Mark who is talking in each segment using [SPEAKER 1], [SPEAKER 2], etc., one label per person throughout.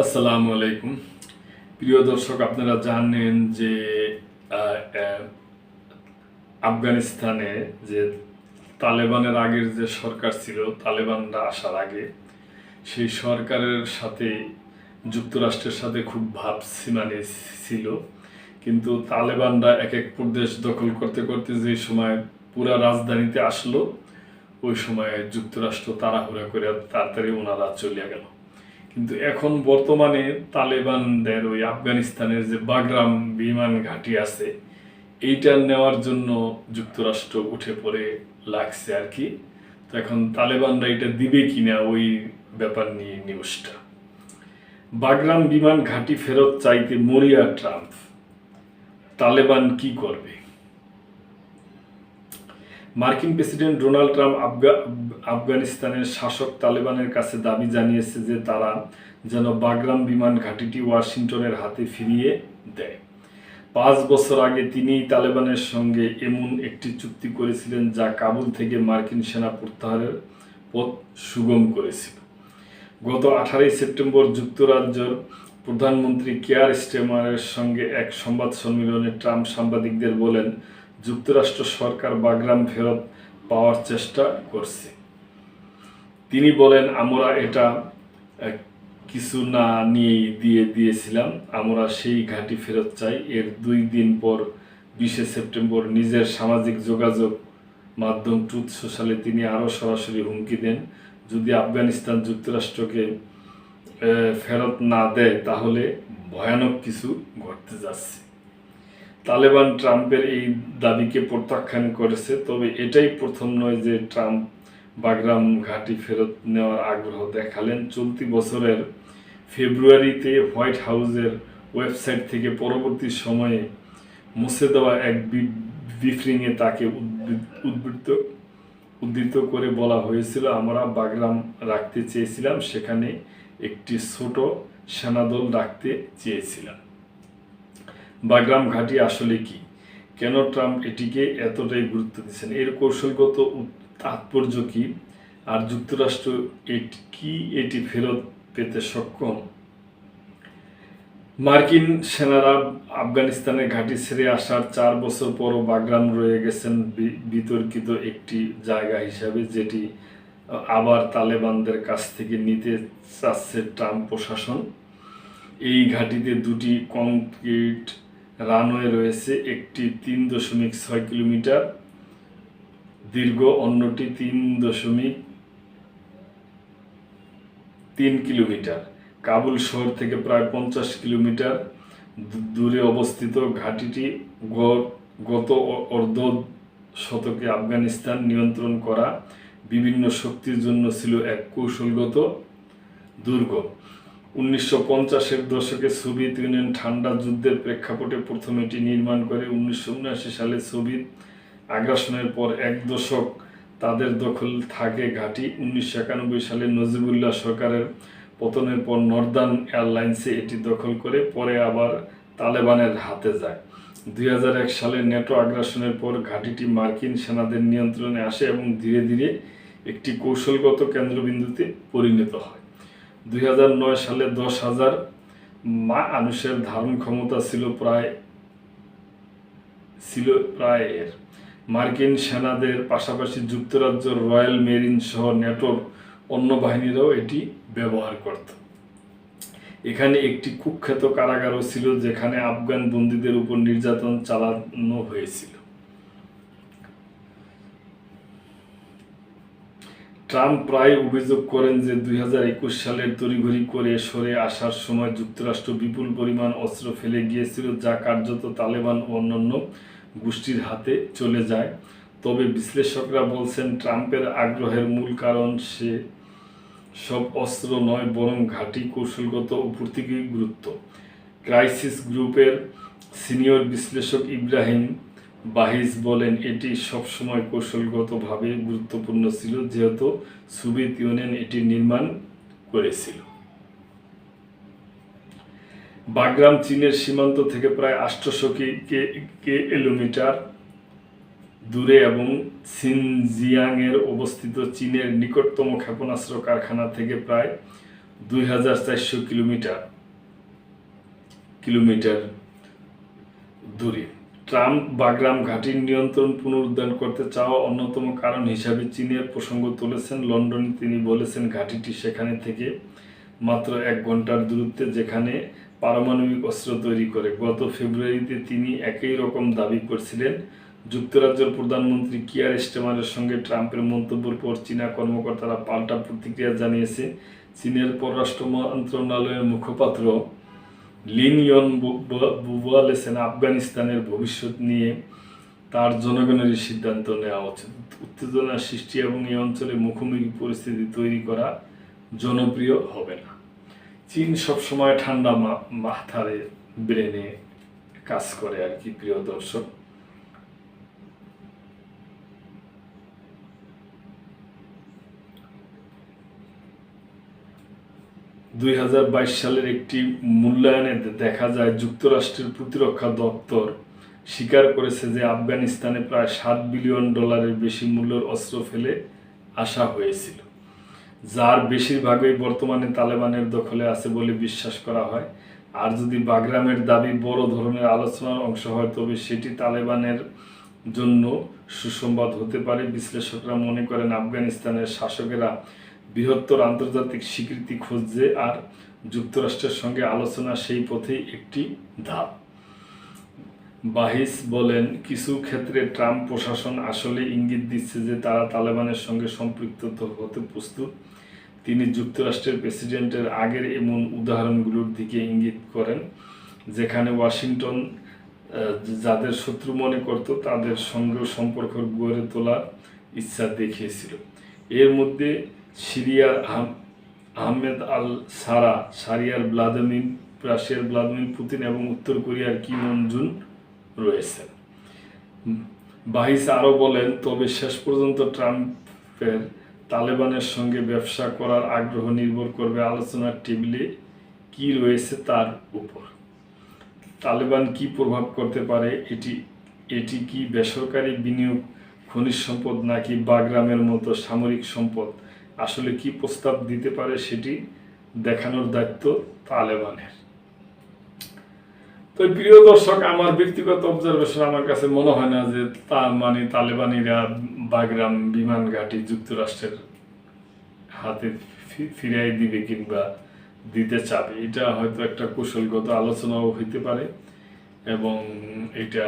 [SPEAKER 1] আসসালামু আলাইকুম। প্রিয় দর্শক, আপনারা জানেন যে আফগানিস্তানে যে তালেবানের আগের যে সরকার ছিল, তালেবানরা আসার আগে সেই সরকারের সাথে, যুক্তরাষ্ট্রের সাথে খুব ভাব সীমানে ছিল। কিন্তু তালেবানরা এক এক প্রদেশ দখল করতে করতে যে সময় পুরা রাজধানীতে আসলো, ওই সময় যুক্তরাষ্ট্র তাড়াহুড়া করে তাড়াতাড়ি ওনারা চলে গেল। কিন্তু এখন বর্তমানে তালেবানদের ওই আফগানিস্তানের যে বাগরাম বিমান ঘাঁটি আছে, এইটা নেওয়ার জন্য যুক্তরাষ্ট্র উঠে পড়ে লাগছে আর কি। তো এখন তালেবানরা এটা দিবে কিনা ওই ব্যাপার নিয়ে নিউজটা বাগরাম বিমান ঘাঁটি ফেরত চাইতে মরিয়া ট্রাম্প, তালেবান কি করবে? মার্কিন প্রেসিডেন্ট ডোনাল্ড ট্রাম্প আফগানিস্তানের শাসক তালেবানের কাছে দাবি জানিয়েছে যে তারা যেন বাগরাম বিমান ঘাঁটিটি ওয়াশিংটনের হাতে ফিরিয়ে দেয়। পাঁচ বছর আগে তিনি তালেবানের সঙ্গে এমন একটি চুক্তি করেছিলেন যা কাবুল থেকে মার্কিন সেনা প্রত্যাহারের পথ সুগম করেছিল। গত আঠারোই সেপ্টেম্বর যুক্তরাজ্যের প্রধানমন্ত্রী কেয়ার স্টেমারের সঙ্গে এক সংবাদ সম্মেলনে ট্রাম্প সাংবাদিকদের বলেন যুক্তরাষ্ট্র সরকার বাগরাম ফেরত পাওয়ার চেষ্টা করছে। তিনি বলেন, আমরা এটা কিছু না নিয়েই দিয়ে দিয়েছিলাম। আমরা সেই ঘাঁটি ফেরত চাই। এর দুই দিন পর, বিশে সেপ্টেম্বর, নিজের সামাজিক যোগাযোগ মাধ্যম ট্রুথ সোশ্যালে তিনি আরও সরাসরি হুমকি দেন। যদি আফগানিস্তান যুক্তরাষ্ট্রকে ফেরত না দেয়, তাহলে ভয়ানক কিছু ঘটতে যাচ্ছে। তালেবান ট্রাম্পের এই দাবিকে প্রত্যাখ্যান করেছে, তবে এটাই প্রথম নয় যে ট্রাম্প বাগরাম ঘাঁটি ফেরত নেওয়ার আগ্রহ দেখালেন। চলতি বছরের ফেব্রুয়ারিতে হোয়াইট হাউসের ওয়েবসাইট থেকে পরবর্তী সময়ে মুছে দেওয়া এক ব্রিফিংয়ে তাকে উদ্বৃ- উদ্বৃত্ত, উদ্ধৃত করে বলা হয়েছিল, আমরা বাগরাম রাখতে চেয়েছিলাম, সেখানে একটি ছোট সেনাদল রাখতে চেয়েছিলাম। বাগরাম ঘাঁটি আসলে কি? কেন ট্রাম্প এটিকে এতটাই গুরুত্ব দিচ্ছেন? এর কৌশলগত তাৎপর্য কি? আর যুক্তরাষ্ট্র এটি কি এটি ফেরত পেতে সক্ষম? মার্কিন সেনারা আফগানিস্তানের ঘাঁটি ছেড়ে আসার চার বছর পরও বাগরাম রয়ে গেছেন বিতর্কিত একটি জায়গা হিসাবে, যেটি আবার তালেবানদের কাছ থেকে নিতে চাচ্ছে ট্রাম্প প্রশাসন। এই ঘাঁটিতে দুটি কংক্রিট রানওয়ে রয়েছে একটি তিন দশমিক ছয় কিলোমিটার, দীর্ঘ অন্যটি তিন দশমিক তিন কিলোমিটার। কাবুল শহর থেকে প্রায় পঞ্চাশ কিলোমিটার দূরে অবস্থিত ঘাঁটিটি গত অর্ধ শতকে আফগানিস্তান নিয়ন্ত্রণ করা বিভিন্ন শক্তির জন্য ছিল এক কৌশলগত দুর্গ। উনিশশো পঞ্চাশের দশকে সোভিয়েত ইউনিয়ন ঠান্ডা যুদ্ধের প্রেক্ষাপটে প্রথম এটি নির্মাণ করে। উনিশশো উনআশি সালে সোভিয়েত আগ্রাসনের পর এক দশক তাদের দখল থাকে ঘাঁটি। উনিশশো একানব্বই সালে নজিবুল্লাহ সরকারের পতনের পর নর্দার্ন এয়ারলাইন্সে এটি দখল করে, পরে আবার তালেবানের হাতে যায়। দুই হাজার এক সালে নেটো আগ্রাসনের পর ঘাঁটিটি মার্কিন সেনাদের নিয়ন্ত্রণে আসে এবং ধীরে ধীরে একটি কৌশলগত কেন্দ্রবিন্দুতে পরিণত হয়। দুই হাজার নয় সালে দশ হাজার মানুষের ধারণ ক্ষমতা ছিল প্রায় ছিল প্রায় এর। মার্কিন সেনাদের পাশাপাশি যুক্তরাজ্যের রয়্যাল মেরিন সহ নেটোর অন্য বাহিনীরাও এটি ব্যবহার করত। এখানে একটি কুখ্যাত কারাগারও ছিল যেখানে আফগান বন্দীদের উপর নির্যাতন চালানো হয়েছিল। ট্রাম্প প্রায় অভিযোগ করেন যে দুই হাজার একুশ সালের তড়িঘড়ি করে সরে আসার সময় যুক্তরাষ্ট্র বিপুল পরিমাণ অস্ত্র ফেলে গিয়েছিল, যা কার্যত তালেবান ও অন্যান্য গোষ্ঠীর হাতে চলে যায়। তবে বিশ্লেষকরা বলছেন, ট্রাম্পের আগ্রহের মূল কারণ সে সব অস্ত্র নয়, বরং ঘাঁটি কৌশলগত ও প্রতীকী গুরুত্ব। ক্রাইসিস গ্রুপের সিনিয়র বিশ্লেষক ইব্রাহিম বাহিজ বলেন, এটি সবসময় কৌশলগতভাবে গুরুত্বপূর্ণ ছিল, যেহেতু সোভিয়েত ইউনিয়ন এটি নির্মাণ করেছিল। বাগরাম চীনের সীমান্ত থেকে প্রায় আটশোশো কিলোমিটার দূরে এবং সিনজিয়াংয়ের অবস্থিত চীনের নিকটতম ক্ষেপণাস্ত্র কারখানা থেকে প্রায় দুই হাজার চারশো কিলোমিটার কিলোমিটার দূরে। ট্রাম্প বাগরাম ঘাটির নিয়ন্ত্রণ পুনরুদ্ধার করতে চাওয়া অন্যতম কারণ হিসাবে চীনের প্রসঙ্গ তুলেছেন। লন্ডনে তিনি বলেছেন, ঘাটিটি সেখানে থেকে মাত্র এক ঘণ্টার দূরত্বে যেখানে পারমাণবিক অস্ত্র তৈরি করে। গত ফেব্রুয়ারিতে তিনি একই রকম দাবি করছিলেন। যুক্তরাজ্যের প্রধানমন্ত্রী কিয়ার স্টেমারের সঙ্গে ট্রাম্পের মন্তব্যের পর চীনা কর্মকর্তারা পাল্টা প্রতিক্রিয়া জানিয়েছে। চীনের পররাষ্ট্র মন্ত্রণালয়ের মুখপাত্র লিন ইয়ন বলেছেন আফগানিস্তানের ভবিষ্যৎ নিয়ে তার জনগণেরই সিদ্ধান্ত নেওয়া উচিত উত্তেজনা সৃষ্টি এবং এই অঞ্চলে মুখোমুখি পরিস্থিতি তৈরি করা জনপ্রিয় হবে না। চীন সবসময় ঠান্ডা মাথারে ব্রেনে কাজ করে আর কি, প্রিয় দর্শক। দুই হাজার বাইশ সালের একটি মূল্যায়নে দেখা যায় যুক্তরাষ্ট্রের প্রতিরক্ষা দপ্তর স্বীকার করেছে যে আফগানিস্তানে প্রায় সাত বিলিয়ন ডলারের বেশি মূল্যের অস্ত্র ফেলে আসা হয়েছিল, যার বেশিরভাগই বর্তমানে তালেবানের দখলে আছে বলে বিশ্বাস করা হয়। আর যদি বাগরামের দাবি বড় ধরনের আলোচনার অংশ হয়, তবে সেটি তালেবানের জন্য সুসংবাদ হতে পারে। বিশ্লেষকরা মনে করেন আফগানিস্তানের শাসকেরা বৃহত্তর আন্তর্জাতিক স্বীকৃতি খুঁজছে আর যুক্তরাষ্ট্রের সঙ্গে আলোচনা সেই পথেই একটি ধাপ। বাহিস বলেন, কিছু ক্ষেত্রে ট্রাম্প প্রশাসন আসলে ইঙ্গিত দিচ্ছে যে তারা তালেবানের সঙ্গে সম্পৃক্ত হতে প্রস্তুত। তিনি যুক্তরাষ্ট্রের প্রেসিডেন্টের আগের এমন উদাহরণগুলোর দিকে ইঙ্গিত করেন, যেখানে ওয়াশিংটন যাদের শত্রু মনে করত, তাদের সঙ্গে সম্পর্ক গড়ে তোলার ইচ্ছা দেখিয়েছিল। এর মধ্যে সিরিয়ার আহমেদ আল সারা, সারিয়ার ভ্লাদিমির রাশিয়ার ভ্লাদিমির পুতিন এবং উত্তর কোরিয়ার কিম উন জুন রয়েছেন। বাহিস আরও বলেন, তবে শেষ পর্যন্ত ট্রাম্পের তালেবানের সঙ্গে ব্যবসা করার আগ্রহ নির্ভর করবে আলোচনার টেবিলে কি রয়েছে তার উপর। তালেবান কি প্রভাব করতে পারে, এটি এটি কি বেসরকারি বিনিয়োগ, খনিজ সম্পদ নাকি বাগরামের মতো সামরিক সম্পদ আসলে কি প্রস্তাব দিতে পারে সেটি দেখানোর দায়িত্ব তালেবানের। তো প্রিয় দর্শক, আমার ব্যক্তিগত অবজারভেশন আমার কাছে মনে হয় না যে তা মানে তালেবানিরা বাগরাম বিমান ঘাঁটি যুক্তরাষ্ট্রের হাতে ফিরাই দিবে কিংবা দিতে চাবে। এটা হয়তো একটা কৌশলগত আলোচনাও হইতে পারে এবং এটা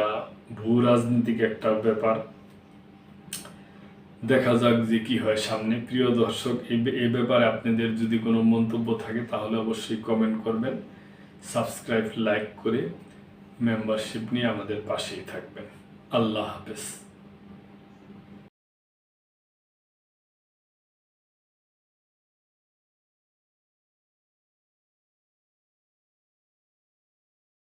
[SPEAKER 1] ভূ রাজনৈতিক একটা ব্যাপার। দেখা যাক যে কি হয় সামনে। প্রিয় দর্শক, এ ব্যাপারে আপনাদের যদি কোনো মন্তব্য থাকে, তাহলে অবশ্যই কমেন্ট করবেন। সাবস্ক্রাইব লাইক করে মেম্বারশিপ নিয়ে আমাদের পাশেই থাকবেন। আল্লাহ হাফেজ।